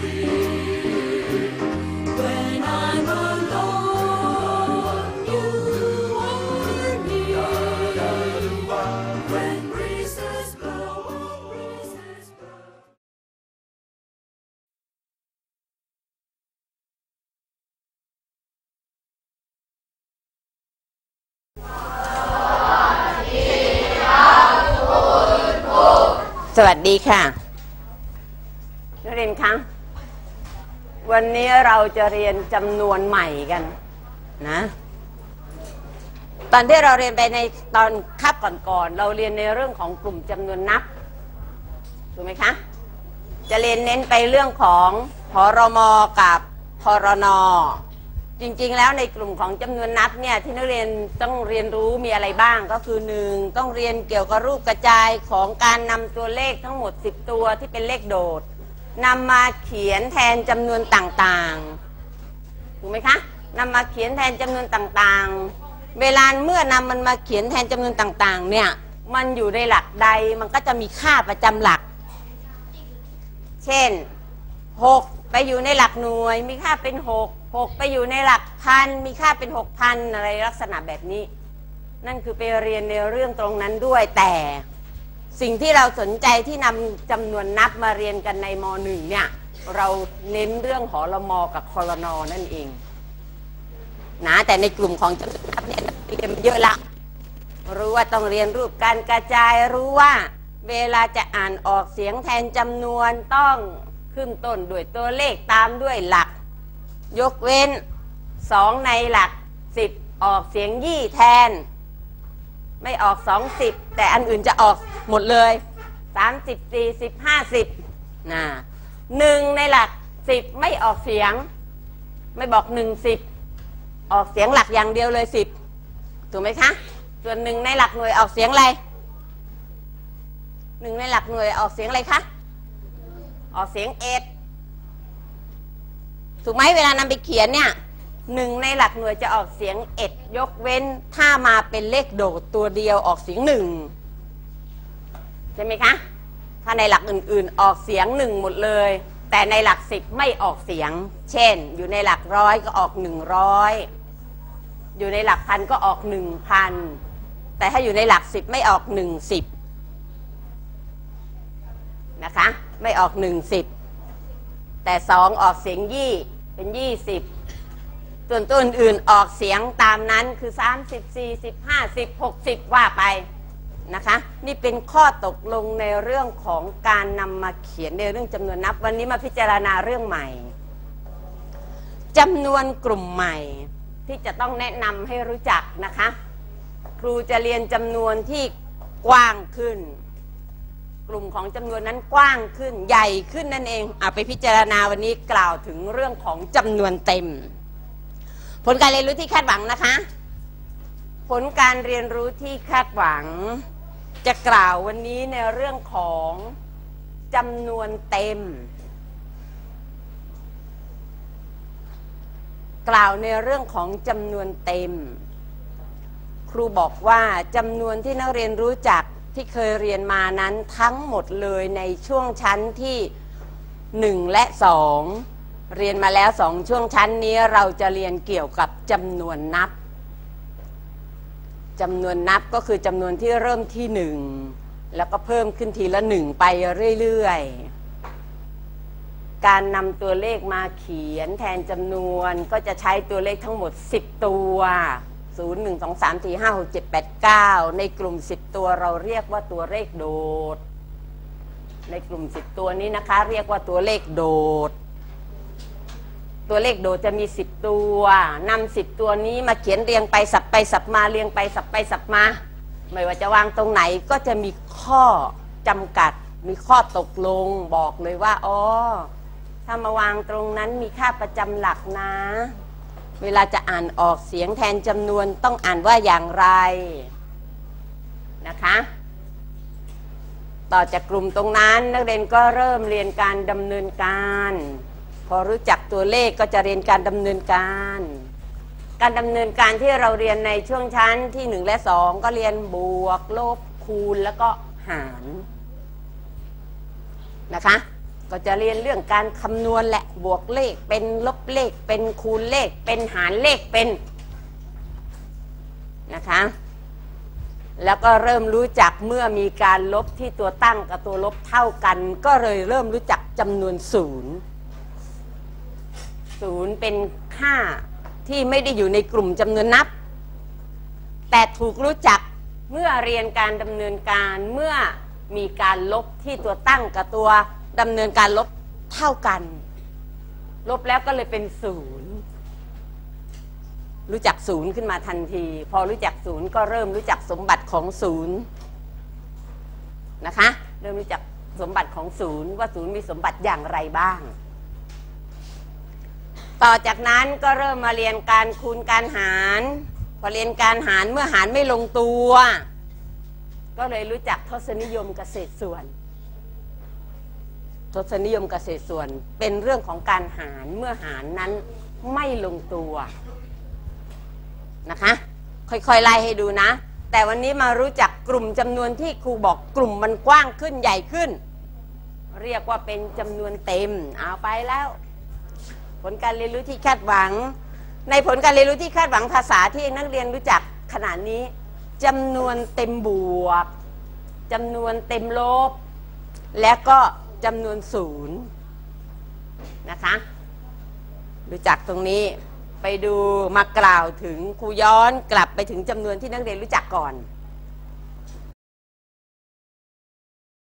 สวัสดีค่ะนักเรียนคะ วันนี้เราจะเรียนจำนวนใหม่กันนะ ตอนที่เราเรียนไปในตอนคาบก่อนๆเราเรียนในเรื่องของกลุ่มจำนวนนับถูกไหมคะ จะเรียนเน้นไปเรื่องของพรมกับพรนจริง ๆ แล้วในกลุ่มของจำนวนนับเนี่ยที่นักเรียนต้องเรียนรู้มีอะไรบ้างก็คือหนึ่งต้องเรียนเกี่ยวกับรูปกระจายของการนำตัวเลขทั้งหมด 10 ตัวที่เป็นเลขโดด นำมาเขียนแทนจำนวนต่างๆ ถูกไหมคะนำมาเขียนแทนจำนวนต่างๆ เวลาเมื่อนำมันมาเขียนแทนจำนวนต่างๆ เนี่ย มันอยู่ในหลักใด มันก็จะมีค่าประจำหลัก เช่น 6 ไปอยู่ในหลักหน่วย มีค่าเป็น 6 6 ไปอยู่ในหลักพัน มีค่าเป็น6,000อะไรลักษณะแบบนี้ นั่นคือไปเรียนในเรื่องตรงนั้นด้วยแต่ สิ่งที่เราสนใจที่นำจำนวนนับมาเรียนกันในม .1 เนี่ย เราเน้นเรื่องหอรมอกับคอรนอนั่นเองนะแต่ในกลุ่มของจำนวนนับเนี่ยเรียนเยอะละ รู้ว่าต้องเรียนรูปการกระจายรู้ว่า เวลาจะอ่านออกเสียงแทนจำนวนต้องขึ้นต้นด้วยตัวเลขตามด้วยหลัก ยกเว้นสองในหลักสิบออกเสียงยี่แทน ไม่ออกสองสิบแต่อันอื่นจะออกหมดเลยสามสิบสี่สิบห้าสิบนะหนึ่งในหลักสิบไม่ออกเสียง ไม่บอกหนึ่งสิบออกเสียงหลักอย่างเดียวเลยสิบถูกไหมคะส่วนหนึ่งในหลักหน่วยออกเสียงอะไรหนึ่งในหลักหน่วยออกเสียงอะไรคะออกเสียงเอ็ดถูกไหมเวลานำไปเขียนเนี่ย หนึ่งในหลักหน่วยจะออกเสียงเอ็ดยกเว้นถ้ามาเป็นเลขโดดตัวเดียวออกเสียงหนึ่งใช่ไหมคะ ถ้าในหลักอื่นๆออกเสียงหนึ่งหมดเลย แต่ในหลักสิบไม่ออกเสียง เช่น อยู่ในหลักร้อยก็ออกหนึ่งร้อยอยู่ในหลักพันก็ออกหนึ่งพันแต่ถ้าอยู่ในหลักสิบไม่ออกหนึ่งสิบนะคะ ไม่ออกหนึ่งสิบแต่สองออกเสียงยี่เป็นยี่สิบ ส่วนตัวอื่นๆออกเสียงตามนั้นคือสามสิบสี่สิบห้าสิบหกสิบว่าไปนะคะ นี่เป็นข้อตกลงในเรื่องของการนำมาเขียนในเรื่องจำนวนนับ วันนี้มาพิจารณาเรื่องใหม่จำนวนกลุ่มใหม่ ที่จะต้องแนะนำให้รู้จักนะคะ ครูจะเรียนจำนวนที่กว้างขึ้น กลุ่มของจำนวนนั้นกว้างขึ้นใหญ่ขึ้นนั่นเองเอาไปพิจารณาวันนี้กล่าวถึงเรื่องของจำนวนเต็ม ผลการเรียนรู้ที่คาดหวังนะคะ ผลการเรียนรู้ที่คาดหวัง จะกล่าววันนี้ในเรื่องของจำนวนเต็ม กล่าวในเรื่องของจำนวนเต็ม ครูบอกว่าจำนวนที่นักเรียนรู้จักที่เคยเรียนมานั้นทั้งหมดเลยในช่วงชั้นที่ 1 และ 2 เรียนมาแล้วสองช่วงชั้นนี้เราจะเรียนเกี่ยวกับจำนวนนับจำนวนนับก็คือจำนวนที่เริ่มที่หนึ่งแล้วก็เพิ่มขึ้นทีละหนึ่งไปเรื่อยๆ การนำตัวเลขมาเขียนแทนจำนวนก็จะใช้ตัวเลขทั้งหมด 10 ตัว 0 1 2 3 4 5 6 7 8 9 ในกลุ่ม 10 ตัวเราเรียกว่าตัวเลขโดด ในกลุ่ม 10 ตัวนี้นะคะ เรียกว่าตัวเลขโดด ตัวเลขโดดจะมี 10 ตัวนำ10ตัวนี้มาเขียนเรียงไปสับไปสับมาเรียงไปสับไปสับมา ไม่ว่าจะวางตรงไหนก็จะมีข้อจำกัด มีข้อตกลงบอกเลยว่าอ๋อถ้ามาวางตรงนั้นมีค่าประจำหลักนะ เวลาจะอ่านออกเสียงแทนจำนวนต้องอ่านว่าอย่างไรนะคะ ต่อจากกลุ่มตรงนั้นนักเรียนก็เริ่มเรียนการดำเนินการ พอรู้จักตัวเลขก็จะเรียนการดำเนินการ การดำเนินการที่เราเรียนในช่วงชั้นที่ 1 และ 2 ก็เรียนบวกลบคูณแล้วก็หารนะคะ ก็จะเรียนเรื่องการคำนวณแหละบวกเลขเป็นลบเลขเป็นคูณเลขเป็นหารเลขเป็นนะคะแล้วก็เริ่มรู้จักเมื่อมีการลบที่ตัวตั้งกับตัวลบเท่ากัน ก็เลยเริ่มรู้จักจำนวนศูนย์ ศูนย์เป็นค่าที่ไม่ได้อยู่ในกลุ่มจำนวนนับ แต่ถูกรู้จักเมื่อเรียนการดำเนินการเมื่อมีการลบที่ตัวตั้งกับตัวดำเนินการลบเท่ากัน ลบแล้วก็เลยเป็นศูนย์รู้จักศูนย์ขึ้นมาทันที พอรู้จักศูนย์ก็เริ่มรู้จักสมบัติของศูนย์นะคะ เริ่มรู้จักสมบัติของศูนย์ว่าศูนย์มีสมบัติอย่างไรบ้าง ต่อจากนั้นก็เริ่มมาเรียนการคูณการหาร พอเรียนการหารเมื่อหารไม่ลงตัว ก็เลยรู้จักทศนิยมเกษตรส่วน ทศนิยมเกษตรส่วนเป็นเรื่องของการหารเมื่อหารนั้นไม่ลงตัวนะคะ ค่อยๆไล่ให้ดูนะ แต่วันนี้มารู้จักกลุ่มจำนวนที่ครูบอกกลุ่มมันกว้างขึ้นใหญ่ขึ้น เรียกว่าเป็นจำนวนเต็มเอาไปแล้ว ผลการเรียนรู้ที่คาดหวัง ในผลการเรียนรู้ที่คาดหวังภาษาที่นักเรียนรู้จักขนาดนี้จำนวนเต็มบวกจำนวนเต็มลบ และก็จำนวนศูนย์นะคะรู้จักตรงนี้ไปดูมากล่าวถึงครูย้อนกลับไปถึงจำนวนที่นักเรียนรู้จักก่อน